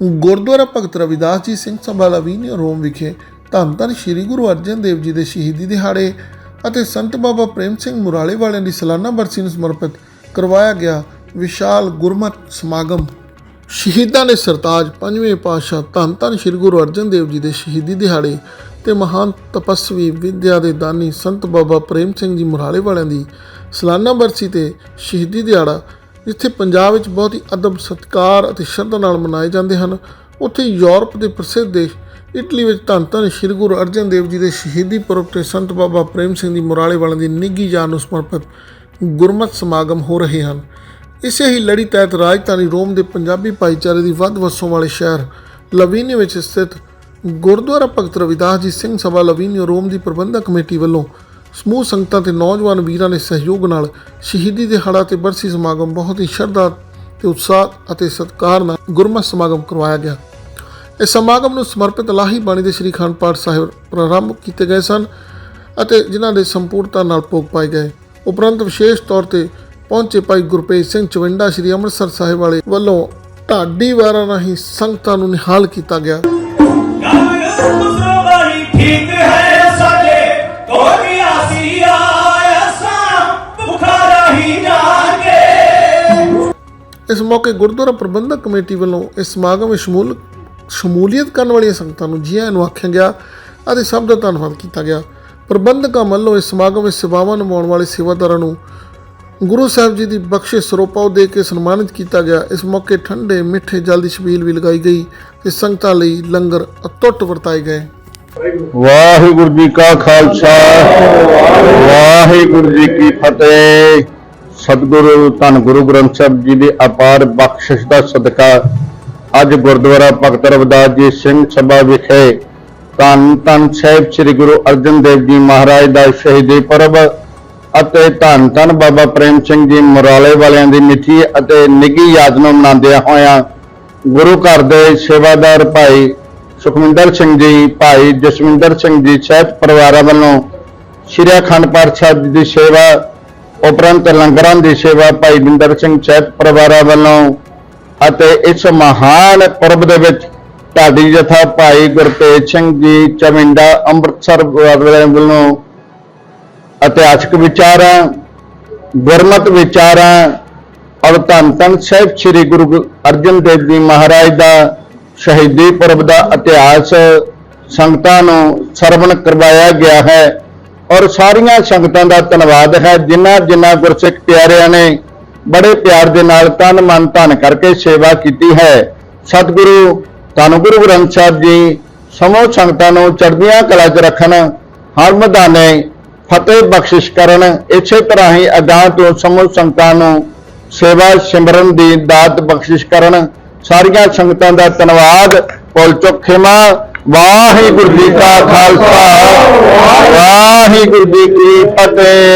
ਗੁਰਦੁਆਰਾ ਭਗਤ ਰਵਿਦਾਸ ਜੀ ਸਿੰਘ ਸਭਾ ਲਵੀਨੀ ਰੋਮ ਵਿਖੇ। ਧੰਨ ਧੰਨ ਸ੍ਰੀ ਗੁਰੂ ਅਰਜਨ ਦੇਵ ਜੀ ਦੇ ਸ਼ਹੀਦੀ ਦਿਹਾੜੇ ਅਤੇ ਸੰਤ ਬਾਬਾ ਪ੍ਰੇਮ ਸਿੰਘ ਮੁਰਾਲੇ ਵਾਲਿਆਂ ਦੀ ਸਾਲਾਨਾ ਬਰਸੀ ਨੂੰ ਸਮਰਪਿਤ ਕਰਵਾਇਆ ਗਿਆ ਵਿਸ਼ਾਲ ਗੁਰਮਤ ਸਮਾਗਮ। ਸ਼ਹੀਦਾਂ ਦੇ ਸਰਤਾਜ ਪੰਜਵੇਂ ਪਾਤਸ਼ਾਹ ਧੰਨ ਧੰਨ ਸ੍ਰੀ ਗੁਰੂ ਅਰਜਨ ਦੇਵ ਜੀ ਦੇ ਸ਼ਹੀਦੀ ਦਿਹਾੜੇ ਤੇ ਮਹਾਨ ਤਪਸਵੀ ਵਿਦਿਆ ਦੇ ਦਾਨੀ ਸੰਤ ਬਾਬਾ ਪ੍ਰੇਮ ਸਿੰਘ ਜੀ ਮੁਰਾਲੇ ਵਾਲਿਆਂ ਦੀ ਸਾਲਾਨਾ ਬਰਸੀ ਤੇ ਸ਼ਹੀਦੀ ਦਿਹਾੜਾ ਜਿੱਥੇ ਪੰਜਾਬ ਵਿੱਚ ਬਹੁਤ ਹੀ ਅਦਬ ਸਤਿਕਾਰ ਅਤੇ ਸ਼ਰਧਾ ਨਾਲ ਮਨਾਏ ਜਾਂਦੇ ਹਨ, ਉੱਥੇ ਯੂਰਪ ਦੇ ਪ੍ਰਸਿੱਧ ਦੇਸ਼ ਇਟਲੀ ਵਿੱਚ ਧੰਨ ਧੰਨ ਸ੍ਰੀ ਗੁਰੂ ਅਰਜਨ ਦੇਵ ਜੀ ਦੇ ਸ਼ਹੀਦੀ ਪੁਰਬ ਤੇ ਸੰਤ ਬਾਬਾ ਪ੍ਰੇਮ ਸਿੰਘ ਦੀ ਮੁਰਾਲੇ ਵਾਲਿਆਂ ਦੀ ਨਿੱਘੀ ਯਾਦ ਨੂੰ ਸਮਰਪਿਤ ਗੁਰਮਤ ਸਮਾਗਮ ਹੋ ਰਹੇ ਹਨ। ਇਸੇ ਹੀ ਲੜੀ ਤਹਿਤ ਰਾਜਧਾਨੀ ਰੋਮ ਦੇ ਪੰਜਾਬੀ ਭਾਈਚਾਰੇ ਦੀ ਵੱਧ ਵਸੋਂ ਵਾਲੇ ਸ਼ਹਿਰ ਲਵੀਨੀ ਵਿੱਚ ਸਥਿਤ ਗੁਰਦੁਆਰਾ ਭਗਤ ਰਵਿਦਾਸ ਜੀ ਸਿੰਘ ਸਭਾ ਲਵੀਨੀ ਰੋਮ ਦੀ ਪ੍ਰਬੰਧਕ ਕਮੇਟੀ ਵੱਲੋਂ ਸਮੂਹ ਸੰਗਤਾਂ ਤੇ ਨੌਜਵਾਨ ਵੀਰਾਂ ਦੇ ਸਹਿਯੋਗ ਨਾਲ ਸ਼ਹੀਦੀ ਦਿਹਾੜਾ ਤੇ ਬਰਸੀ ਸਮਾਗਮ ਬਹੁਤ ਹੀ ਸ਼ਰਧਾ ਤੇ ਉਤਸ਼ਾਹ ਅਤੇ ਸਤਿਕਾਰ ਨਾਲ ਗੁਰਮਤਿ ਸਮਾਗਮ ਕਰਵਾਇਆ ਗਿਆ। ਇਸ ਸਮਾਗਮ ਨੂੰ ਸਮਰਪਿਤ ਲਾਹੀ ਬਾਣੀ ਦੇ ਸ੍ਰੀ ਅਖੰਡ ਪਾਠ ਸਾਹਿਬ ਪ੍ਰਾਰੰਭ ਕੀਤੇ ਗਏ ਸਨ ਅਤੇ ਜਿਨ੍ਹਾਂ ਦੇ ਸੰਪੂਰਨਤਾ ਨਾਲ ਭੋਗ ਪਾਏ ਗਏ। ਉਪਰੰਤ ਵਿਸ਼ੇਸ਼ ਤੌਰ ਤੇ ਪਹੁੰਚੇ ਭਾਈ ਗੁਰਪ੍ਰੀਤ ਸਿੰਘ ਚਵਿੰਡਾ ਸ੍ਰੀ ਅੰਮ੍ਰਿਤਸਰ ਸਾਹਿਬ ਵਾਲੇ ਵੱਲੋਂ ਢਾਡੀ ਵਾਰਾਂ ਰਾਹੀਂ ਸੰਗਤਾਂ ਨੂੰ ਨਿਹਾਲ ਕੀਤਾ ਗਿਆ। ਠੀਕ ਹੈ। ਇਸ ਮੌਕੇ ਗੁਰਦੁਆਰਾ ਪ੍ਰਬੰਧਕ ਕਮੇਟੀ ਵੱਲੋਂ ਇਸ ਸਮਾਗਮ ਵਿੱਚ ਸ਼ਮੂਲ ਸ਼ਮੂਲੀਅਤ ਕਰਨ ਵਾਲੀਆਂ ਸੰਗਤਾਂ ਨੂੰ ਜੀ ਆਇਆਂ ਨੂੰ ਆਖਿਆ ਗਿਆ ਅਤੇ ਸਭ ਦਾ ਧੰਨਵਾਦ ਕੀਤਾ ਗਿਆ। ਪ੍ਰਬੰਧਕਾਂ ਵੱਲੋਂ ਇਸ ਸਮਾਗਮ ਵਿੱਚ ਸੇਵਾਵਾਂ ਨਿਭਾਉਣ ਵਾਲੇ ਸੇਵਾਦਾਰਾਂ ਨੂੰ ਗੁਰੂ ਸਾਹਿਬ ਜੀ ਦੀ ਬਖਸ਼ਿਸ਼ ਸਰੋਪਾਓ ਦੇ ਕੇ ਸਨਮਾਨਿਤ ਕੀਤਾ ਗਿਆ। ਇਸ ਮੌਕੇ ਠੰਡੇ, ਮਿੱਠੇ ਜਲ ਦੀ ਛਬੀਲ ਵੀ ਲਗਾਈ ਗਈ ਤੇ ਸੰਗਤਾਂ ਲਈ ਲੰਗਰ ਅਤੁੱਟ ਵਰਤਾਏ ਗਏ। ਵਾਹਿਗੁਰੂ ਜੀ ਕਾ ਖਾਲਸਾ, ਵਾਹਿਗੁਰੂ ਜੀ ਕੀ ਫਤਿਹ। ਸਤਿਗੁਰੂ, ਧੰਨ ਗੁਰੂ ਗ੍ਰੰਥ ਸਾਹਿਬ ਜੀ ਦੀ ਅਪਾਰ ਬਖਸ਼ਿਸ਼ ਦਾ ਸਦਕਾ ਅੱਜ ਗੁਰਦੁਆਰਾ ਭਗਤ ਰਵਦਾਸ ਜੀ ਸਿੰਘ ਸਭਾ ਵਿਖੇ ਧੰਨ ਧੰਨ ਸਾਹਿਬ ਸ੍ਰੀ ਗੁਰੂ ਅਰਜਨ ਦੇਵ ਜੀ ਮਹਾਰਾਜ ਦਾ ਸ਼ਹੀਦੀ ਪਰਬ ਅਤੇ ਧੰਨ ਧੰਨ ਬਾਬਾ ਪ੍ਰੇਮ ਸਿੰਘ ਜੀ ਮੁਰਾਲੇ ਵਾਲਿਆਂ ਦੀ ਮਿੱਠੀ ਅਤੇ ਨਿੱਘੀ ਯਾਦ ਨੂੰ ਮਨਾਉਂਦਿਆਂ ਹੋਇਆਂ ਗੁਰੂ ਘਰ ਦੇ ਸੇਵਾਦਾਰ ਭਾਈ ਸੁਖਮਿੰਦਰ ਸਿੰਘ ਜੀ, ਭਾਈ ਜਸਵਿੰਦਰ ਸਿੰਘ ਜੀ ਸਾਹਿਬ ਪਰਿਵਾਰਾਂ ਵੱਲੋਂ ਸ਼੍ਰੀ ਅਖੰਡ ਪਾਠ ਸਾਹਿਬ ਜੀ ਦੀ ਸੇਵਾ ਉਪਰੰਤ ਲੰਗਰਾਂ ਦੀ ਸੇਵਾ ਭਾਈ ਬਿੰਦਰ ਸਿੰਘ ਸਹਿਤ ਪਰਿਵਾਰਾਂ ਵੱਲੋਂ ਅਤੇ ਇਸ ਮਹਾਨ ਪੁਰਬ ਦੇ ਵਿੱਚ ਢਾਡੀ ਜਥਾ ਭਾਈ ਗੁਰਤੇਜ ਸਿੰਘ ਜੀ, ਚਮਿੰਡਾ, ਅੰਮ੍ਰਿਤਸਰ ਵੱਲੋਂ ਇਤਿਹਾਸਕ ਵਿਚਾਰਾਂ, ਗੁਰਮਤ ਵਿਚਾਰਾਂ ਔਰ ਧੰਨ ਧੰਨ ਸਾਹਿਬ ਸ੍ਰੀ ਗੁਰੂ ਅਰਜਨ ਦੇਵ ਜੀ ਮਹਾਰਾਜ ਦਾ ਸ਼ਹੀਦੀ ਪੁਰਬ ਦਾ ਇਤਿਹਾਸ ਸੰਗਤਾਂ ਨੂੰ ਸਰਵਣ ਕਰਵਾਇਆ ਗਿਆ ਹੈ। ਔਰ ਸਾਰੀਆਂ ਸੰਗਤਾਂ ਦਾ ਧੰਨਵਾਦ ਹੈ। ਜਿਨ੍ਹਾਂ ਜਿਨ੍ਹਾਂ ਗੁਰਸਿੱਖ ਪਿਆਰਿਆਂ ਨੇ ਬੜੇ ਪਿਆਰ ਦੇ ਨਾਲ ਤਨ ਮਨ ਧਨ ਕਰਕੇ ਸੇਵਾ ਕੀਤੀ ਹੈ। ਸਤਿਗੁਰੂ, ਧੰਨ ਗੁਰੂ ਗ੍ਰੰਥ ਸਾਹਿਬ ਜੀ ਸਮੂਹ ਸੰਗਤਾਂ ਨੂੰ ਚੜ੍ਹਦੀਆਂ ਕਲਾ 'ਚ ਰੱਖਣ, ਹਰ ਮੈਦਾਨੇ ਫਤਿਹ ਬਖਸ਼ਿਸ਼ ਕਰਨ, ਇਸੇ ਤਰ੍ਹਾਂ ਹੀ ਅਗਾਂਹ ਤੋਂ ਸਮੂਹ ਸੰਗਤਾਂ ਨੂੰ ਸੇਵਾ ਸਿਮਰਨ ਦੀ ਦਾਤ ਬਖਸ਼ਿਸ਼ ਕਰਨ। ਸਾਰੀਆਂ ਸੰਗਤਾਂ ਦਾ ਧੰਨਵਾਦ। ਭੁੱਲ ਚੁੱਕ ਵਾਹਿਗੁਰੂ ਜੀ ਕਾ ਖਾਲਸਾ। ਵਾਹਿਗੁਰੂ ਜੀ ਕੀ ਫਤਿਹ।